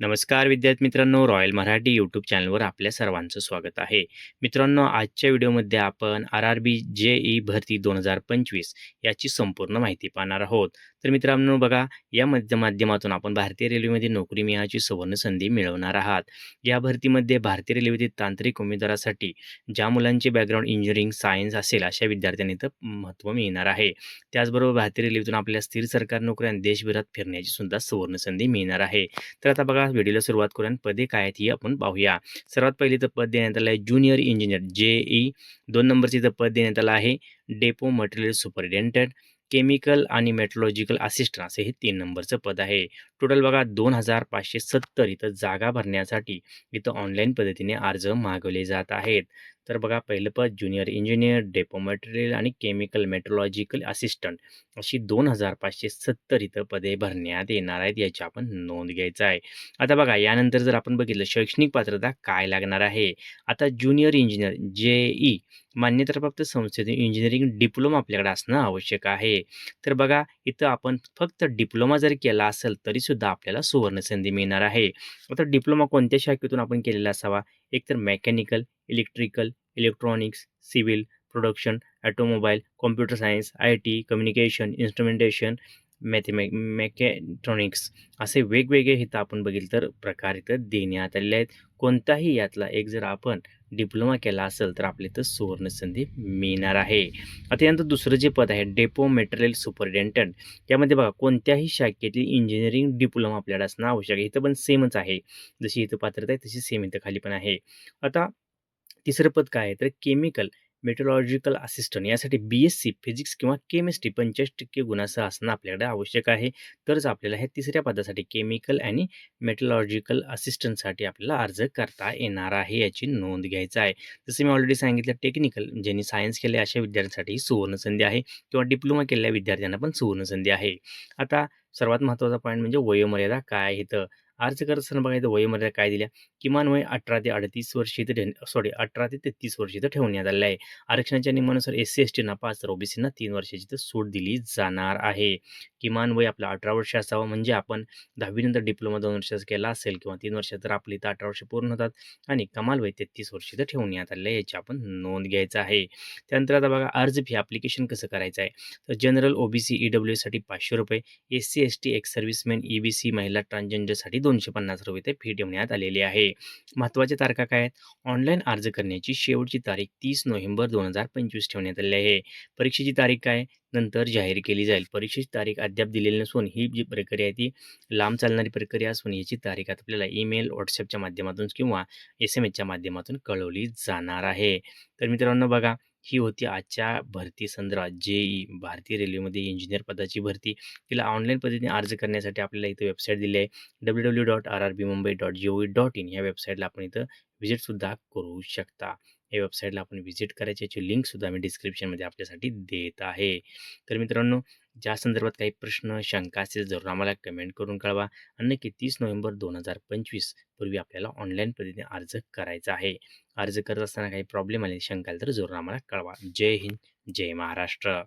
नमस्कार विद्यार्थी मित्रांनो रॉयल मराठी यूट्यूब चॅनलवर आपल्या सर्वांचं स्वागत आहे. मित्रांनो आजच्या व्हिडिओमध्ये आपण R R B J E भरती दोन हजार पंचवीस याची संपूर्ण माहिती पाहणार आहोत. तर मित्रांनो बघा या मध्य माध्यमातून आपण भारतीय रेल्वेमध्ये नोकरी मिळण्याची सुवर्ण संधी मिळवणार आहात. या भरतीमध्ये भारतीय रेल्वेतील तांत्रिक उमेदवारासाठी ज्या मुलांचे बॅकग्राऊंड इंजिनिअरिंग सायन्स असेल अशा विद्यार्थ्यांनी तर महत्त्व मिळणार आहे. त्याचबरोबर भारतीय रेल्वेतून आपल्या स्थिर सरकार नोकऱ्या आणि देशभरात फिरण्याची सुद्धा सुवर्ण संधी मिळणार आहे. तर आता बघा व्हिडिओला सुरुवात करून पदे काय आहेत ही आपण पाहूया. सर्वात पहिली तर पद देण्यात आलं आहे ज्युनियर इंजिनियर जे ई दोन नंबरची तर पद देण्यात आलं आहे डेपो मटेरियल सुपरिटेंडंट केमिकल आणि मेट्रोलॉजिकल असिस्टंट असे हे तीन नंबरचं पद आहे. टोटल बघा दोन हजार पाचशे सत्तर इथं जागा भरण्यासाठी इथं ऑनलाईन पद्धतीने अर्ज मागवले जात आहेत. तर बघा पहिलं पद ज्युनियर इंजिनियर डेपो मटेरियल आणि केमिकल मेट्रोलॉजिकल असिस्टंट अशी दोन हजार पाचशे सत्तर इथं पदे भरण्यात येणार आहेत याची आपण नोंद घ्यायचं आहे. आता बघा यानंतर जर आपण बघितलं शैक्षणिक पात्रता काय लागणार आहे? आता ज्युनियर इंजिनियर जे ई मान्यताप्राप्त संस्थेतून इंजिनिअरिंग डिप्लोमा आपल्याकडे असणं आवश्यक आहे. तर बघा इथं आपण फक्त डिप्लोमा जर केला असेल सुद्धा आपल्याला सुवर्ण संधी मिळणार आहे. आता डिप्लोमा कोणत्या शाखेतून आपण केलेला असावा? एकतर mechanical electrical electronics civil production automobile computer science I T communication instrumentation मॅथमॅ mechatronics असे वेगवेगळे इथं आपण बघितलं तर प्रकार इथं देण्यात आलेले आहेत. कोणताही यातला एक जर आपण डिप्लोमा केला असेल तर आपल्या इथं सुवर्ण संधी मिळणार आहे. आता यानंतर दुसरं जे पद आहे डेपो मटेरियल सुपरिटेंडंट यामध्ये बघा कोणत्याही शाखेतील इंजिनिअरिंग डिप्लोमा आपल्याला असणं आवश्यक आहे. इथं पण सेमच आहे. जशी इथं पात्रता आहे तशी सेम इथं खाली पण आहे. आता तिसरं पद काय आहे? तर केमिकल मेट्रोलॉजिकल असिस्टंट यासाठी बी एस सी फिजिक्स किंवा केमिस्ट्री पंचेचाळीस टक्के गुणासह असणं आपल्याकडे आवश्यक आहे. तरच आपल्याला ह्या तिसऱ्या पदासाठी केमिकल आणि मेट्रोलॉजिकल असिस्टंटसाठी आपल्याला अर्ज करता येणार आहे याची नोंद घ्यायचा आहे. जसं मी ऑलरेडी सांगितलं टेक्निकल ज्यांनी सायन्स केले अशा विद्यार्थ्यांसाठी सुवर्णसंधी सुवर्ण संधी आहे किंवा डिप्लोमा केलेल्या विद्यार्थ्यांना पण सुवर्ण संधी आहे. आता सर्वात महत्त्वाचा पॉईंट म्हणजे वयोमर्यादा काय आहे? तर अर्ज करत असताना बघा इथं वयोमर्यादा काय दिल्या? किमान वय अठरा ते अडतीस वर्ष इथं सॉरी अठरा ते तेहतीस वर्ष इथं ठेवण्यात आलेलं आहे. आरक्षणाच्या नियमानुसार एस सी एस टीना पाच तर ओबीसीना तीन वर्षाची तर सूट दिली जाणार आहे. किमान वय आपलं अठरा वर्ष असावं म्हणजे आपण दहावीनंतर डिप्लोमा दोन वर्षाचा केला असेल किंवा तीन वर्षात तर आपली इथं अठरा वर्ष पूर्ण होतात आणि कमाल वय तेहतीस वर्ष इथं ठेवण्यात आलेलं आहे याची आपण नोंद घ्यायचं आहे. त्यानंतर आता बघा अर्ज फी ॲप्लिकेशन कसं करायचं आहे? तर जनरल ओबीसी ई साठी पाचशे रुपये S C S T ex serviceman E B C महिला ट्रान्सजेंडरसाठी दोनशे पन्नास रुपये ते फी ठेवण्यात आलेली आहे. महत्त्वाच्या तारखा काय आहेत? ऑनलाईन अर्ज करण्याची शेवटची तारीख तीस नोव्हेंबर दोन हजार पंचवीस ठेवण्यात आली आहे. परीक्षेची तारीख काय? नंतर जाहीर केली जाईल. परीक्षेची तारीख अद्याप दिलेली नसून ही जी प्रक्रिया आहे ती लांब चालणारी प्रक्रिया असून याची तारीख आता आपल्याला ईमेल व्हॉट्सअपच्या माध्यमातून किंवा एस एम एसच्या माध्यमातून कळवली जाणार आहे. तर मित्रांनो बघा ही होती आजच्या भरती संदर्भात जे ई भारतीय रेल्वेमध्ये इंजिनियर पदाची भरती तिला ऑनलाईन पद्धतीने अर्ज करण्यासाठी आपल्याला इथं वेबसाईट दिली आहे. W W dot R R B Mumbai dot G O V dot in या वेबसाईटला आपण इथं व्हिजिटसुद्धा करू शकता. या वेबसाईटला आपण व्हिजिट करायची याची लिंकसुद्धा मी डिस्क्रिप्शनमध्ये आपल्यासाठी देत आहे. तर मित्रांनो ज्या संदर्भात काही प्रश्न शंका असेल जरूर आम्हाला कमेंट करून कळवा. आणि नक्की तीस नोव्हेंबर दोन हजार पंचवीस पूर्वी आपल्याला ऑनलाईन पद्धतीने अर्ज करायचा आहे. अर्ज करत असताना काही प्रॉब्लेम आले शंका आली तर जरूर आम्हाला कळवा. जय हिंद जय महाराष्ट्र.